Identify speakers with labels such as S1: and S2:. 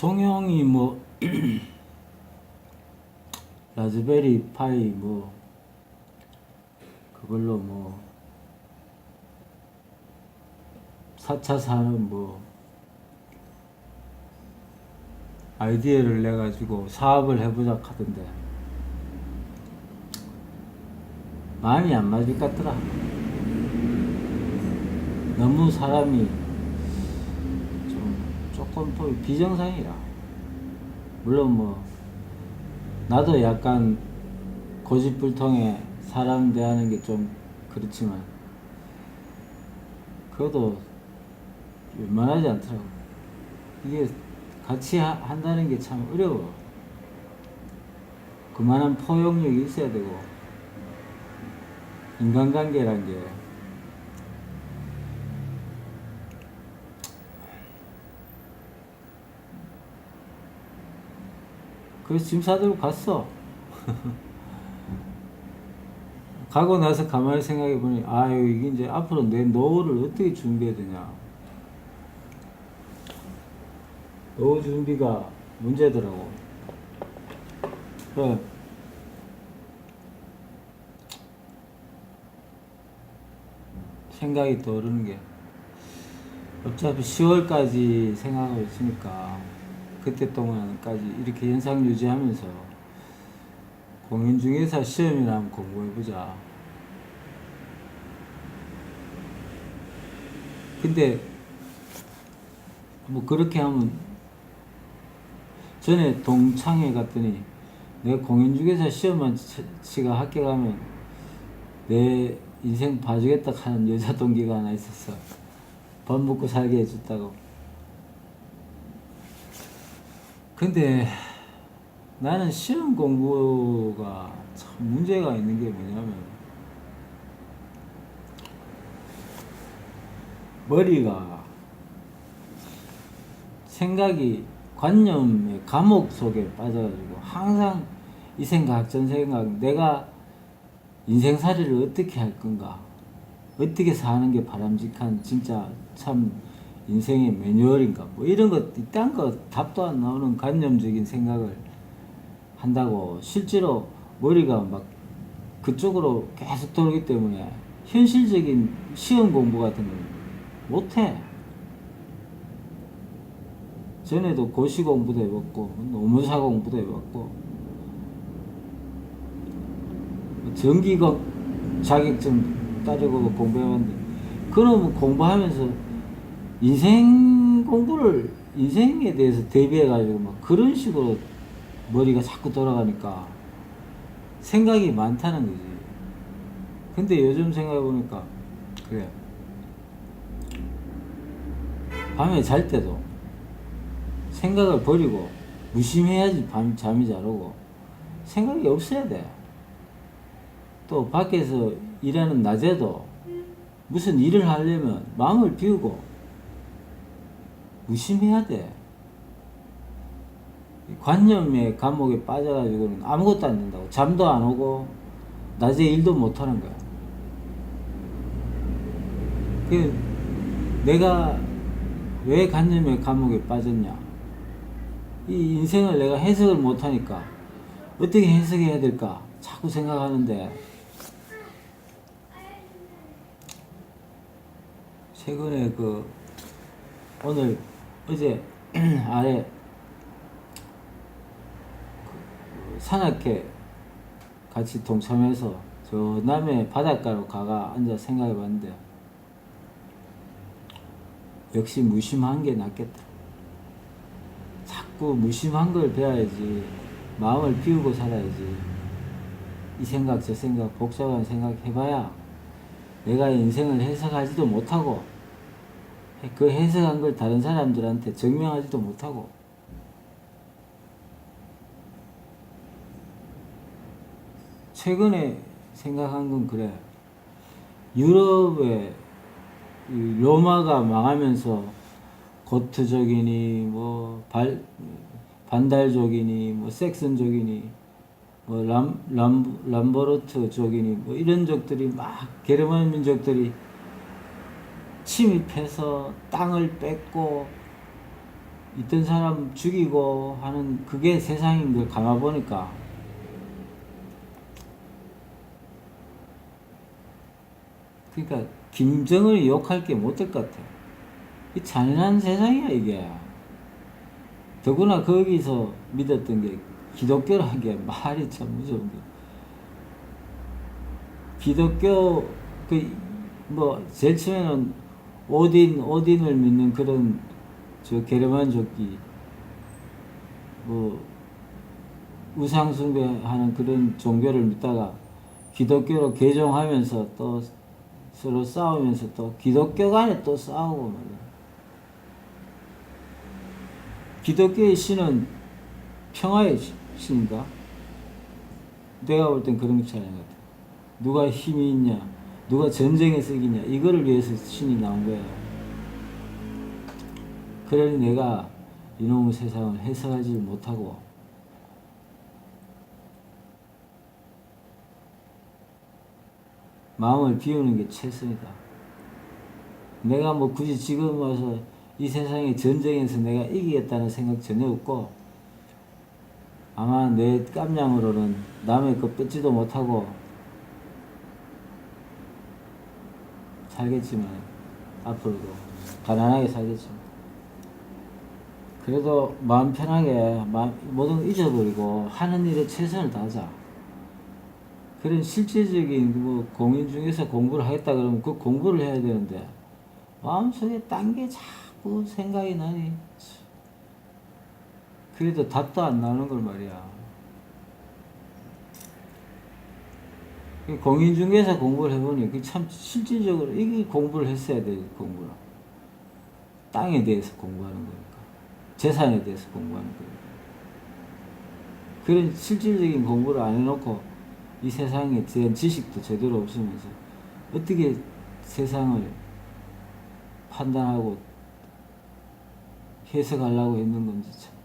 S1: 송영이 뭐 라즈베리 파이 뭐 그걸로 뭐 4차 산업 뭐 아이디어를 내 가지고 사업을 해보자 하던데 마음이 안 맞을 것 같더라. 너무 사람이 좀 조금 또 비정상이라. 물론 뭐 나도 약간 고집불통에 사람 대하는 게 좀 그렇지만 그것도 웬만하지 않더라고. 이게 같이 하- 한다는 게 참 어려워. 그만한 포용력이 있어야 되고 인간관계란 게 그래서 짐 싸들고 갔어. 가고 나서 가만히 생각해 보니 아유 이게 이제 앞으로 내 노후를 어떻게 준비해야 되냐. 노후 준비가 문제더라고. 그래. 생각이 떠오르는 게 어차피 10월까지 생각하고 있으니까 그때 동안까지 이렇게 현상 유지하면서 공인중개사 시험이나 한번 공부해보자. 근데 뭐 그렇게 하면 전에 동창회 갔더니 내가 공인중개사 시험만 치- 치가 합격하면 내 인생 봐주겠다 하는 여자 동기가 하나 있었어. 밥 먹고 살게 해줬다고. 근데 나는 시험 공부가 참 문제가 있는 게 뭐냐면 머리가 생각이 관념의 감옥 속에 빠져가지고 항상 이 생각 전 생각 내가 인생살이를 어떻게 할 건가 어떻게 사는 게 바람직한 진짜 참 인생의 매뉴얼인가 뭐 이런 것 이딴 거 답도 안 나오는 관념적인 생각을 한다고 실제로 머리가 막 그쪽으로 계속 돌기 때문에 현실적인 시험 공부 같은 걸 못해. 전에도 고시 공부도 해봤고 노무사 공부도 해봤고 전기공 자격증 따르고 공부해봤는데 그놈 공부하면서 인생 공부를 인생에 대해서 대비해 가지고 막 그런 식으로 머리가 자꾸 돌아가니까 생각이 많다는 거지. 근데 요즘 생각해 보니까 그래. 밤에 잘 때도 생각을 버리고 무심해야지 밤 잠이 잘 오고 생각이 없어야 돼. 또 밖에서 일하는 낮에도 무슨 일을 하려면 마음을 비우고 무심해야 돼. 이 관념의 감옥에 빠져가지고는 아무것도 안 된다고. 잠도 안 오고, 낮에 일도 못 하는 거야. 그, 내가 왜 관념의 감옥에 빠졌냐? 이 인생을 내가 해석을 못 하니까, 어떻게 해석해야 될까? 자꾸 생각하는데, 최근에 그, 오늘, 어제, 아래, 그 산악회 같이 동참해서 저 남해 바닷가로 가가 앉아 생각해 봤는데 역시 무심한 게 낫겠다. 자꾸 무심한 걸 배워야지 마음을 비우고 살아야지 이 생각 저 생각 복잡한 생각 해봐야 내가 인생을 해석하지도 못하고 그 해석한 걸 다른 사람들한테 증명하지도 못하고 최근에 생각한 건 그래. 유럽의 이 로마가 망하면서 고트족이니 뭐 발, 반달족이니 뭐 섹슨족이니 뭐 람, 람, 람버르트족이니 뭐 이런 족들이 막 게르만 민족들이 침입해서 땅을 뺏고 있던 사람 죽이고 하는 그게 세상인 걸 감아 보니까 그러니까 김정은이 욕할 게 못될 것 같아. 이 잔인한 세상이야 이게. 더구나 거기서 믿었던 게 기독교라는 게 말이 참 무서운 게. 기독교 그 뭐 제일 처음에는 오딘 오딘을 믿는 그런 저 게르만 족기 뭐 우상 숭배하는 그런 종교를 믿다가 기독교로 개종하면서 또 서로 싸우면서 또 기독교 간에 또 싸우고 말이야. 기독교의 신은 평화의 시- 신인가? 내가 볼 땐 그런 게 차이 것 같아. 누가 힘이 있냐, 누가 전쟁에서 이기냐, 이거를 위해서 신이 나온 거야. 그러니 내가 이놈의 세상을 해석하지 못하고 마음을 비우는 게 최선이다. 내가 뭐 굳이 지금 와서 이 세상의 전쟁에서 내가 이기겠다는 생각 전혀 없고 아마 내 깜냥으로는 남의 것 뺏지도 못하고 살겠지만 앞으로도 가난하게 살겠지만 그래도 마음 편하게 마- 모든 걸 잊어버리고 하는 일에 최선을 다하자. 그런 실제적인 뭐 공인 중에서 공부를 하겠다 그러면 그 공부를 해야 되는데 마음속에 딴 게 자꾸 생각이 나니 그래도 답도 안 나오는 걸 말이야. 그 공인중개사 공부를 해보니 그참 실질적으로 이게 공부를 했어야 돼 공부를 땅에 대해서 공부하는 거니까. 재산에 대해서 공부하는 거니까. 그런 실질적인 공부를 안 해놓고 이 세상에 대한 지식도 제대로 없으면서 어떻게 세상을 판단하고 해석하려고 했는 건지 참